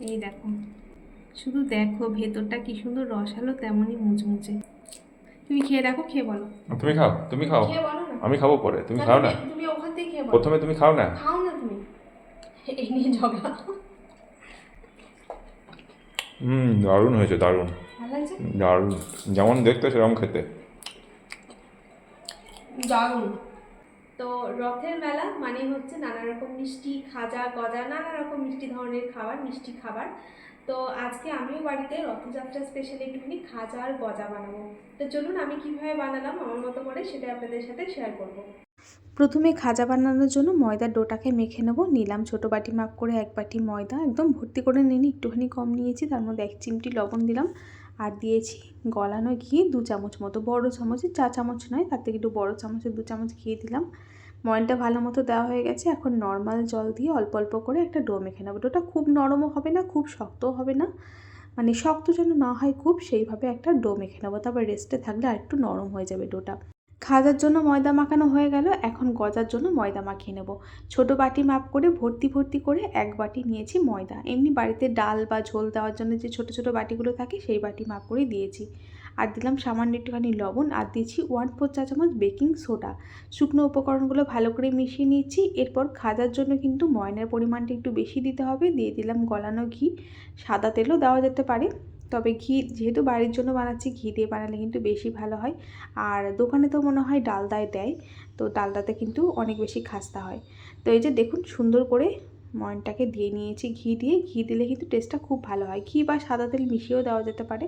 এই দেখো শুধু দেখো ভেতরটা কি সুন্দর রসালো তেমনই মুচমুচে। তুমি খেয়ে দেখো খেয়ে বলো। তুমি খাও তুমি খাও। খেয়ে বলো না। আমি খাব পরে তুমি খাও না? তুমি- ওখান থেকে খেয়ে প্রথমে তুমি খাও না? খাও না তুমি। এই নিয়ে ঝগড়া। হুম দারুণ হয়েছে দারুণ। দারুণ। যেমন দেখতে সেরকম খেতে। দারুণ। তো রথের মেলা মানে হচ্ছে নানা রকম মিষ্টি খাজা গজা, নানা রকম মিষ্টি ধরনের খাবার, মিষ্টি খাবার। তো আজকে আমিও বাড়িতে রথযাত্রা স্পেশালি একটুখানি খাজা আর গজা বানাবো। তো চলুন আমি কীভাবে বানালাম আমার মতো করে সেটা আপনাদের সাথে শেয়ার করব। প্রথমে খাজা বানানোর জন্য ময়দার ডোটাকে মেখে নেব। নিলাম ছোটো বাটি মাপ করে এক বাটি ময়দা। একদম ভর্তি করে নিয়ে একটুখানি কম নিয়েছি, তার মধ্যে এক চিমটি লবণ দিলাম। আর দিয়েছি গলানো ঘি দু চামচ মতো, বড় চামচে চা চামচ নয়, তার থেকে একটু বড় চামচে দু চামচ ঘি দিলাম। ময়নটা ভালো মতো দেওয়া হয়ে গেছে, এখন নর্মাল জল দিয়ে অল্প অল্প করে একটা ডো মেখে নেব। ডোটা খুব নরমও হবে না, খুব শক্তও হবে না মানে শক্ত যেন না হয় খুব, সেইভাবে একটা ডো মেখে নেব, তারপর রেস্টে থাকলে আর একটু নরম হয়ে যাবে ডোটা খাজার জন্য ময়দা মাখানো হয়ে গেল, এখন গজার জন্য ময়দা মাখিয়ে নেব। ছোট বাটি মাপ করে ভর্তি ভর্তি করে এক বাটি নিয়েছি ময়দা। এমনি বাড়িতে ডাল বা ঝোল দেওয়ার জন্য যে ছোট ছোট বাটিগুলো থাকে সেই বাটি মাপ করে দিয়েছি। আর দিলাম সামান্য একটুখানি লবণ আর দিয়েছি ওয়ান ফোর চা চামচ বেকিং সোডা। শুকনো উপকরণগুলো ভালো করে মিশিয়ে নিয়েছি, এরপর খাজার জন্য কিন্তু ময়নার পরিমাণটা একটু বেশি দিতে হবে। দিয়ে দিলাম গলানো ঘি, সাদা তেলও দেওয়া যেতে পারে। তবে ঘি যেহেতু বাড়ির জন্য বানাচ্ছি, ঘি দিয়ে বানালে কিন্তু বেশি ভালো হয়। আর দোকানে তো মনে হয় ডালদায় দেয়, তো ডালদাতে কিন্তু অনেক বেশি খাস্তা হয়। তো এই যে দেখুন, সুন্দর করে ময়নটাকে দিয়ে নিয়েছি ঘি দিয়ে। ঘি দিলে কিন্তু টেস্টটা খুব ভালো হয়। ঘি বা সাদা তেল মিশিয়েও দেওয়া যেতে পারে।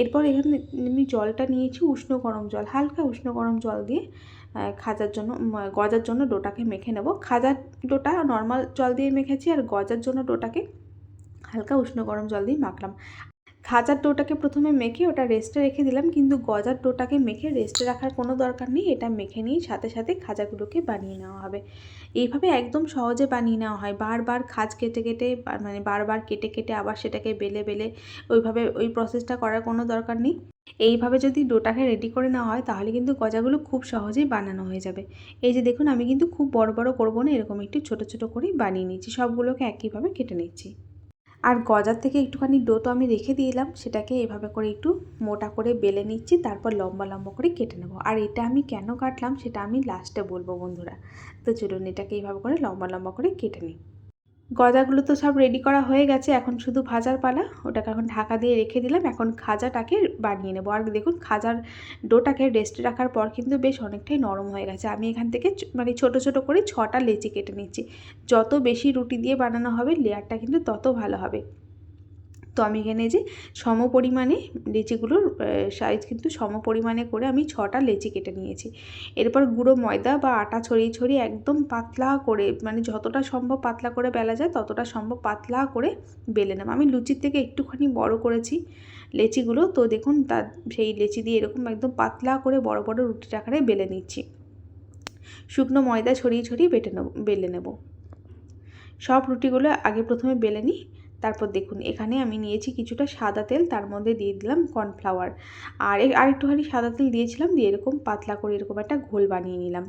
এরপর এখানে আমি জলটা নিয়েছি উষ্ণ গরম জল, হালকা উষ্ণ গরম জল দিয়ে খাজার জন্য গজার জন্য ডোটাকে মেখে নেব। খাজার ডোটা নর্মাল জল দিয়ে মেখেছি আর গজার জন্য ডোটাকে হালকা উষ্ণ গরম জল দিয়ে মাখলাম। খাজার ডোটাকে প্রথমে মেখে ওটা রেস্টে রেখে দিলাম, কিন্তু গজার ডোটাকে মেখে রেস্টে রাখার কোনো দরকার নেই, এটা মেখে নিয়ে সাথে সাথে খাজাগুলোকে বানিয়ে নেওয়া হবে। এইভাবে একদম সহজে বানিয়ে নেওয়া হয়, বারবার খাজ কেটে কেটে মানে বারবার কেটে কেটে আবার সেটাকে বেলে বেলে ওইভাবে ওই প্রসেসটা করার কোনো দরকার নেই। এইভাবে যদি ডোটাকে রেডি করে নেওয়া হয়, তাহলে কিন্তু গজাগুলো খুব সহজেই বানানো হয়ে যাবে। এই যে দেখুন, আমি কিন্তু খুব বড় বড় করব না, এরকম একটু ছোট ছোট করেই বানিয়ে নিচ্ছি সবগুলোকে একইভাবে কেটে নিচ্ছি। আর গজার থেকে একটুখানি ডো তো আমি রেখে দিলাম সেটাকে এভাবে করে একটু মোটা করে বেলে নিচ্ছি, তারপর লম্বা লম্বা করে কেটে নেব। আর এটা আমি কেন কাটলাম সেটা আমি লাস্টে বলব বন্ধুরা। তো চলুন এটাকে এইভাবে করে লম্বা লম্বা করে কেটে নিই। গজাগুলো তো সব রেডি করা হয়ে গেছে, এখন শুধু ভাজার পালা। ওটাকে এখন ঢাকা দিয়ে রেখে দিলাম, এখন খাজাটাকে বানিয়ে নেব। আর দেখুন, খাজার ডোটাকে রেস্টে রাখার পর কিন্তু বেশ অনেকটাই নরম হয়ে গেছে। আমি এখান থেকে মানে ছোট ছোট করে ছটা লেচি কেটে নিচ্ছি। যত বেশি রুটি দিয়ে বানানো হবে লেয়ারটা কিন্তু তত ভালো হবে। তো আমি এখানে যে সম পরিমাণে লেচিগুলোর সাইজ কিন্তু সম পরিমাণে করে আমি ছটা লেচি কেটে নিয়েছি। এরপর গুঁড়ো ময়দা বা আটা ছড়িয়ে ছড়িয়ে একদম পাতলা করে মানে যতটা সম্ভব পাতলা করে বেলা যায়, ততটা সম্ভব পাতলা করে বেলে নেব। আমি লুচির থেকে একটুখানি বড় করেছি লেচিগুলো, তো দেখুন তার সেই লেচি দিয়ে এরকম একদম পাতলা করে বড় বড় রুটির আকারে বেলে নিচ্ছি। শুকনো ময়দা ছড়িয়ে ছড়িয়ে বেটে নেব, বেলে নেব। সব রুটিগুলো আগে প্রথমে বেলে নিই তারপর দেখুন, এখানে আমি নিয়েছি কিছুটা সাদা তেল, তার মধ্যে দিয়ে দিলাম কর্নফ্লাওয়ার। আর আর একটুখানি সাদা তেল দিয়েছিলাম, দিয়ে এরকম পাতলা করে এরকম একটা ঘোল বানিয়ে নিলাম।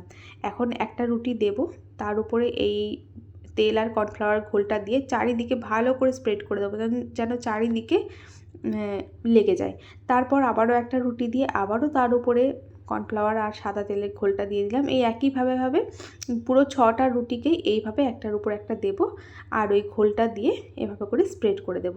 এখন একটা রুটি দেব, তার উপরে এই তেল আর কর্নফ্লাওয়ার ঘোলটা দিয়ে চারিদিকে ভালো করে স্প্রেড করে দেবো, যেন চারিদিকে লেগে যায়। তারপর আবারও একটা রুটি দিয়ে আবারও তার উপরে কর্নফ্লাওয়ার আর সাদা তেলের ঘোলটা দিয়ে দিলাম। এই একইভাবে ভাবে পুরো ছটা রুটিকেই এইভাবে একটার উপর একটা দেব আর ওই ঘোলটা দিয়ে এভাবে করে স্প্রেড করে দেব।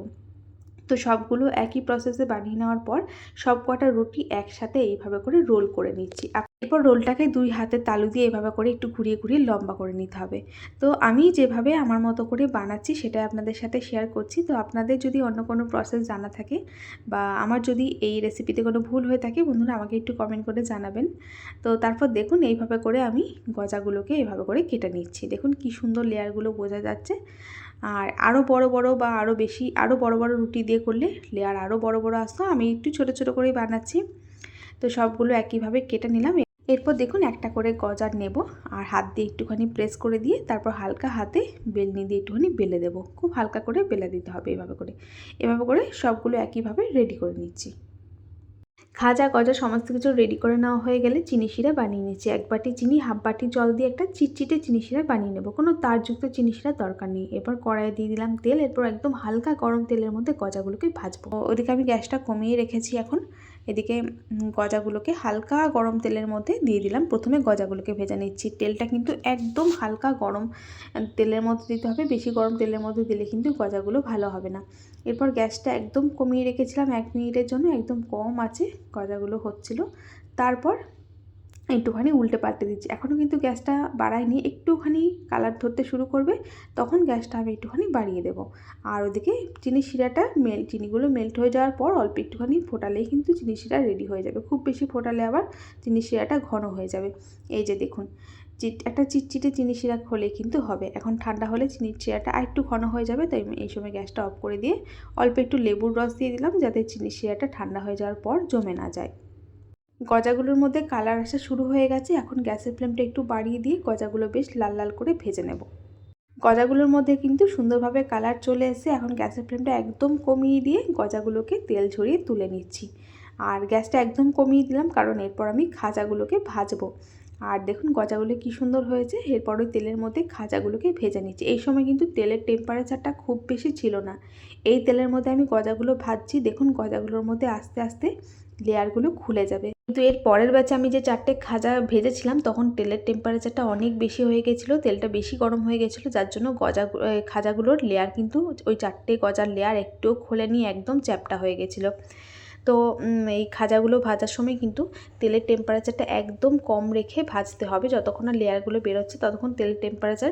তো সবগুলো একই প্রসেসে বানিয়ে নেওয়ার পর সব কটা রুটি একসাথে এইভাবে করে রোল করে নিচ্ছি। এরপর রোলটাকে দুই হাতে তালু দিয়ে এভাবে করে একটু ঘুরিয়ে ঘুরিয়ে লম্বা করে নিতে হবে। তো আমি যেভাবে আমার মতো করে বানাচ্ছি সেটা আপনাদের সাথে শেয়ার করছি। তো আপনাদের যদি অন্য কোনো প্রসেস জানা থাকে বা আমার যদি এই রেসিপিতে কোনো ভুল হয়ে থাকে, বন্ধুরা আমাকে একটু কমেন্ট করে জানাবেন। তো তারপর দেখুন এইভাবে করে আমি গজাগুলোকে এভাবে করে কেটে নিচ্ছি। দেখুন কি সুন্দর লেয়ারগুলো বোঝা যাচ্ছে। আর আরও বড় বড় বা আরও বেশি আরও বড় বড় রুটি দিয়ে করলে লেয়ার আরও বড় বড় আসতো। আমি একটু ছোট ছোট করেই বানাচ্ছি। তো সবগুলো একইভাবে কেটে নিলাম। এরপর দেখুন একটা করে গজার নেব আর হাত দিয়ে একটুখানি প্রেস করে দিয়ে তারপর হালকা হাতে বেলনি দিয়ে একটুখানি বেলে দেবো। খুব হালকা করে বেলে দিতে হবে এভাবে করে। এভাবে করে সবগুলো একইভাবে রেডি করে নিচ্ছি। খাজা গজা সমস্ত কিছু রেডি করে নেওয়া হয়ে গেলে চিনি শিরা বানিয়ে নিচ্ছি। এক বাটি চিনি, হাফ বাটি জল দিয়ে একটা চিটচিটে চিনি শিরা বানিয়ে নেব। কোনো তারযুক্ত চিনি শিরার দরকার নেই। এরপর কড়াইয়ে দিয়ে দিলাম তেল। এরপর একদম হালকা গরম তেলের মধ্যে গজাগুলোকে ভাজবো। ওদিকে আমি গ্যাসটা কমিয়ে রেখেছি এখন। এদিকে গজাগুলোকে হালকা গরম তেলের মধ্যে দিয়ে দিলাম। প্রথমে গজাগুলোকে ভেজে নিচ্ছি। তেলটা কিন্তু একদম হালকা গরম তেলের মধ্যে দিতে হবে। বেশি গরম তেলের মধ্যে দিলে কিন্তু গজাগুলো ভালো হবে না। এরপর গ্যাসটা একদম কমিয়ে রেখেছিলাম এক মিনিটের জন্য, একদম কম আছে, গজাগুলো হচ্ছিল। তারপর একটুখানি উল্টে পাল্টে দিচ্ছি। এখনও কিন্তু গ্যাসটা বাড়াইনি, একটুখানি কালার ধরতে শুরু করবে, তখন গ্যাসটা আমি একটুখানি বাড়িয়ে দেবো। আর ওদিকে চিনি শিরাটা মেল, চিনিগুলো মেল্ট হয়ে যাওয়ার পর অল্প একটুখানি ফোটালেই কিন্তু চিনি শিরা রেডি হয়ে যাবে। খুব বেশি ফোটালে আবার চিনি শিরাটা ঘন হয়ে যাবে। এই যে দেখুন চিট, একটা চিটচিটে চিনি শিরা হলেই কিন্তু হবে। এখন ঠান্ডা হলে চিনির শিরাটা আর একটু ঘন হয়ে যাবে, তাই এই সময় গ্যাসটা অফ করে দিয়ে অল্প একটু লেবুর রস দিয়ে দিলাম, যাতে চিনি শিরাটা ঠান্ডা হয়ে যাওয়ার পর জমে না যায়। গজাগুলোর মধ্যে কালার আসা শুরু হয়ে গেছে, এখন গ্যাসের ফ্লেমটা একটু বাড়িয়ে দিয়ে গজাগুলো বেশ লাল লাল করে ভেজে নেব। গজাগুলোর মধ্যে কিন্তু সুন্দরভাবে কালার চলে এসে এখন গ্যাসের ফ্লেমটা একদম কমিয়ে দিয়ে গজাগুলোকে তেল ঝরিয়ে তুলে নিচ্ছি। আর গ্যাসটা একদম কমিয়ে দিলাম, কারণ এরপর আমি খাজাগুলোকে ভাজবো। আর দেখুন গজাগুলো কি সুন্দর হয়েছে। এরপর তেলের মধ্যে খাজাগুলোকে ভেজে নিচ্ছি। এই সময় কিন্তু তেলের টেম্পারেচারটা খুব বেশি ছিল না। এই তেলের মধ্যে আমি গজাগুলো ভাজছি। দেখুন গজাগুলোর মধ্যে আস্তে আস্তে লেয়ারগুলো খুলে যাবে। কিন্তু এর পরের ব্যাচে আমি যে চারটে খাজা ভেজেছিলাম, তখন তেলের টেম্পারেচারটা অনেক বেশি হয়ে গেছিল। তেলটা বেশি গরম হয়ে গেছিল, যার জন্য গজা খাজাগুলোর লেয়ার কিন্তু ওই চারটে গজার লেয়ার একটুও খোলেনি, একদম চ্যাপটা হয়ে গেছিল। তো এই খাজাগুলো ভাজার সময় কিন্তু তেলের টেম্পারেচারটা একদম কম রেখে ভাজতে হবে। যতক্ষণ না লেয়ারগুলো বেরোচ্ছে, ততক্ষণ তেলের টেম্পারেচার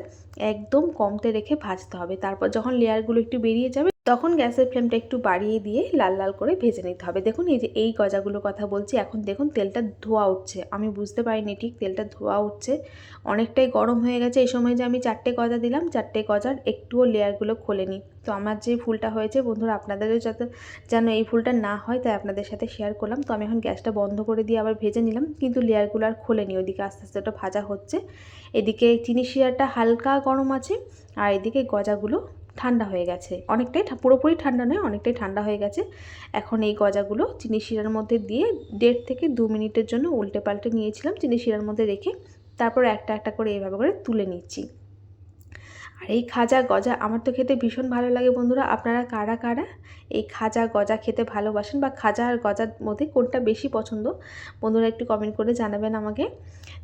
একদম কমতে রেখে ভাজতে হবে। তারপর যখন লেয়ারগুলো একটু বেরিয়ে যাবে তখন গ্যাসের ফ্লেমটা একটু বাড়িয়ে দিয়ে লাল লাল করে ভেজে নিতে হবে। দেখুন, এই যে এই গজাগুলো কথা বলছি, এখন দেখুন তেলটা ধোয়া উঠছে। আমি বুঝতে পারিনি ঠিক তেলটা ধোয়া উঠছে। অনেকটাই গরম হয়ে গেছে। এই সময় যে আমি চারটে গজা দিলাম, চারটে গজার একটুও লেয়ারগুলো খোলেনি। তো আমার যে ফুলটা হয়েছে, বন্ধুরা, আপনাদেরও যাতে যেন এই ফুলটা না হয়, তাই আপনাদের সাথে শেয়ার করলাম। তো আমি এখন গ্যাসটা বন্ধ করে দিয়ে আবার ভেজে নিলাম, কিন্তু লেয়ারগুলো আর খোলেনি। ওইদিকে আস্তে আস্তে ওটা ভাজা হচ্ছে। এদিকে চিনি শিরাটা হালকা গরম আছে, আর এদিকে গজাগুলো ঠান্ডা হয়ে গেছে। অনেকটাই পুরোপুরি ঠান্ডা নয়, অনেকটাই ঠান্ডা হয়ে গেছে। এখন এই গজাগুলো চিনি শিরার মধ্যে দিয়ে দেড় থেকে দু মিনিটের জন্য উল্টে পাল্টে নিয়েছিলাম চিনি শিরার মধ্যে রেখে। তারপর একটা একটা করে এভাবে করে তুলে নিচ্ছি। আর এই খাজা গজা আমার তো খেতে ভীষণ ভালো লাগে বন্ধুরা। আপনারা কারা কারা এই খাজা গজা খেতে ভালোবাসেন বা খাজা আর গজার মধ্যে কোনটা বেশি পছন্দ? বন্ধুরা একটু কমেন্ট করে জানাবেন আমাকে।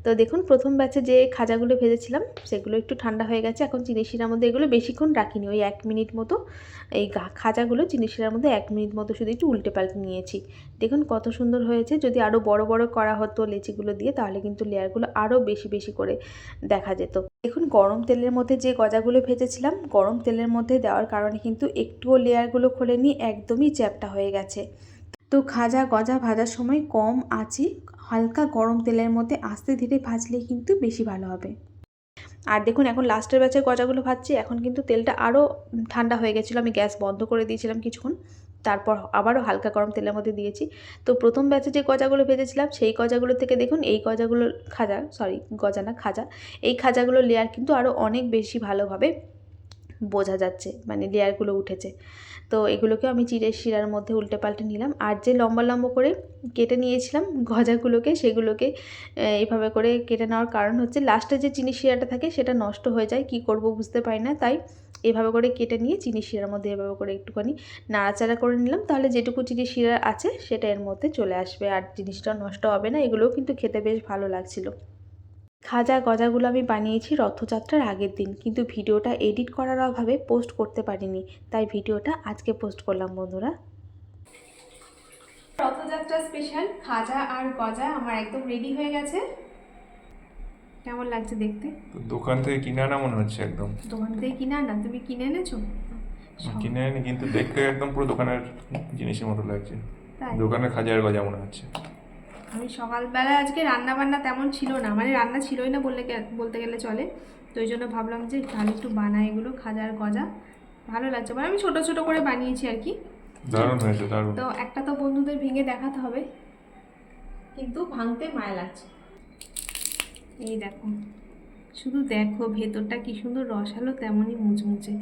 তো দেখুন, প্রথম ব্যাচে যে খাজাগুলো ভেজেছিলাম, সেগুলো একটু ঠান্ডা হয়ে গেছে। এখন চিনি শিরার মধ্যে এগুলো বেশিক্ষণ রাখিনি, ওই এক মিনিট মতো। এই খাজাগুলো চিনি শিরার মধ্যে এক মিনিট মতো শুধু একটু উল্টে পাল্টে নিয়েছি। দেখুন কত সুন্দর হয়েছে। যদি আরও বড় বড় করা হতো লেচিগুলো দিয়ে, তাহলে কিন্তু লেয়ারগুলো আরও বেশি বেশি করে দেখা যেত। দেখুন, গরম তেলের মধ্যে যে গজাগুলো ভেজেছিলাম, গরম তেলের মধ্যে দেওয়ার কারণে কিন্তু একটুও লেয়ারগুলো খোলেনি, একদমই চ্যাপটা হয়ে গেছে। তো খাজা গজা ভাজার সময় কম আঁচে হালকা গরম তেলের মধ্যে আস্তে ধীরে ভাজলে কিন্তু বেশি ভালো হবে। আর দেখুন, এখন লাস্টের ব্যাচে গজাগুলো ভাজছি, এখন কিন্তু তেলটা আরও ঠান্ডা হয়ে গেছিল, আমি গ্যাস বন্ধ করে দিয়েছিলাম কিছুক্ষণ। তারপর আবারও হালকা গরম তেলের মধ্যে দিয়েছি। তো প্রথম ব্যাচে যে গজাগুলো ভেজেছিলাম, সেই গজাগুলো থেকে দেখুন, এই গজাগুলো খাজা সরি গজা না, খাজা, এই খাজাগুলোর লেয়ার কিন্তু আরও অনেক বেশি ভালোভাবে বোঝা যাচ্ছে মানে লেয়ারগুলো উঠেছে। তো এগুলোকে আমি চিড়ের শিরার মধ্যে উল্টে পাল্টে নিলাম। আর যে লম্বা লম্বা করে কেটে নিয়েছিলাম গজাগুলোকে, সেগুলোকে এইভাবে করে কেটে নেওয়ার কারণ হচ্ছে লাস্টে যে চিনি শিরাটা থাকে, সেটা নষ্ট হয়ে যায়, কি করব বুঝতে পারি না। তাই এভাবে করে কেটে নিয়ে চিনি শিরার মধ্যে এভাবে করে একটুখানি নাড়াচাড়া করে নিলাম। তাহলে যেটুকু চিনি শিরা আছে, সেটা এর মধ্যে চলে আসবে। আর জিনিসটা নষ্ট হবে না, এগুলোও কিন্তু খেতে বেশ ভালো লাগছিল। খাজা গজাগুলো আমি বানিয়েছি রথযাত্রার আগের দিন, কিন্তু ভিডিওটা এডিট করার অভাবে পোস্ট করতে পারিনি। তাই ভিডিওটা আজকে পোস্ট করলাম, বন্ধুরা। রথযাত্রা স্পেশাল, খাজা আর গজা আমার একদম রেডি হয়ে গেছে। কেমন লাগছে দেখতে? দোকান থেকে কিনে আনা মনে হচ্ছে একদম। দোকান থেকে কিনে না তুমি কিনে এনেছো? কিনে আনি কিন্তু দেখতে একদম পুরো দোকানের জিনিসের মতো লাগছে। তাই? দোকানের খাজার গজা মনে হচ্ছে। আমি সকালবেলা আজকে রান্না বান্না তেমন ছিল না। মানে রান্না ছিলই না বললে বলতে গেলে চলে। তো ওই জন্য ভাবলাম যে তাহলে একটু বানাই এগুলো খাজার গজা। ভালো লাগছে। মানে আমি ছোট ছোট করে বানিয়েছি আর কি। দারুণ হয়েছে দারুণ। তো একটা তো বন্ধুদের ভেঙে দেখাতে হবে। কিন্তু ভাঙতে মায়া লাগছে। এই দেখো শুধু দেখো ভেতরটা কি সুন্দর রসালো তেমনই মুচমুচে।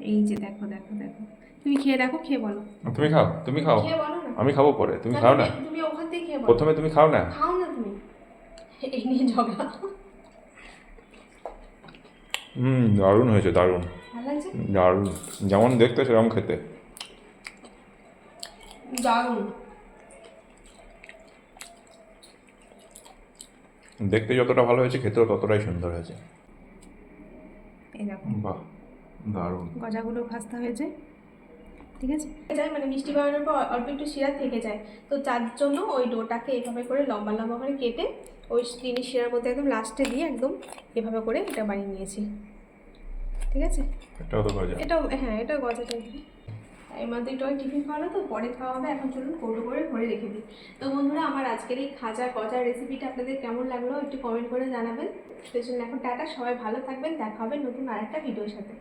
এই যে দেখো দেখো দেখো। তুমি খেয়ে দেখো খেয়ে বলো। তুমি খাও তুমি খাও। খেয়ে বলো না। আমি খাব পরে তুমি খাও না? তুমি ওখান থেকে খেয়ে প্রথমে তুমি খাও না? খাও না তুমি। এই নিয়ে ঝগড়া। হুম দারুণ হয়েছে দারুণ। দারুণ। যেমন দেখতে সেরকম খেতে। দারুণ। দেখতে যতটা ভালো হয়েছে খেতেও ততটাই সুন্দর হয়েছে। এই দেখো। বাহ দারুণ। গজাগুলো ভাজতে হয়েছে ঠিক আছে? যায় মানে মিষ্টি বানানোর পর অল্প একটু শিরা থেকে যায়। তো তার জন্য ওই ডোটাকে এভাবে করে লম্বা লম্বা করে কেটে ওই চিনি শিরার মধ্যে একদম লাস্টে দিয়ে একদম এভাবে করে এটা বানিয়ে নিয়েছি। ঠিক আছে? এটাও তো গজা। এটাও হ্যাঁ এটা গজা টাইপের এর টয় টিফিন খাওয়ালো তো পরে খাওয়া হবে। এখন চলুন কৌটো করে ভরে রেখে দিই। তো বন্ধুরা, আমার আজকের এই খাজা গজার রেসিপিটা আপনাদের কেমন লাগল একটু কমেন্ট করে জানাবেন। সেই জন্য এখন টাটা, সবাই ভালো থাকবেন, দেখা হবে নতুন আরেকটা ভিডিওর সাথে।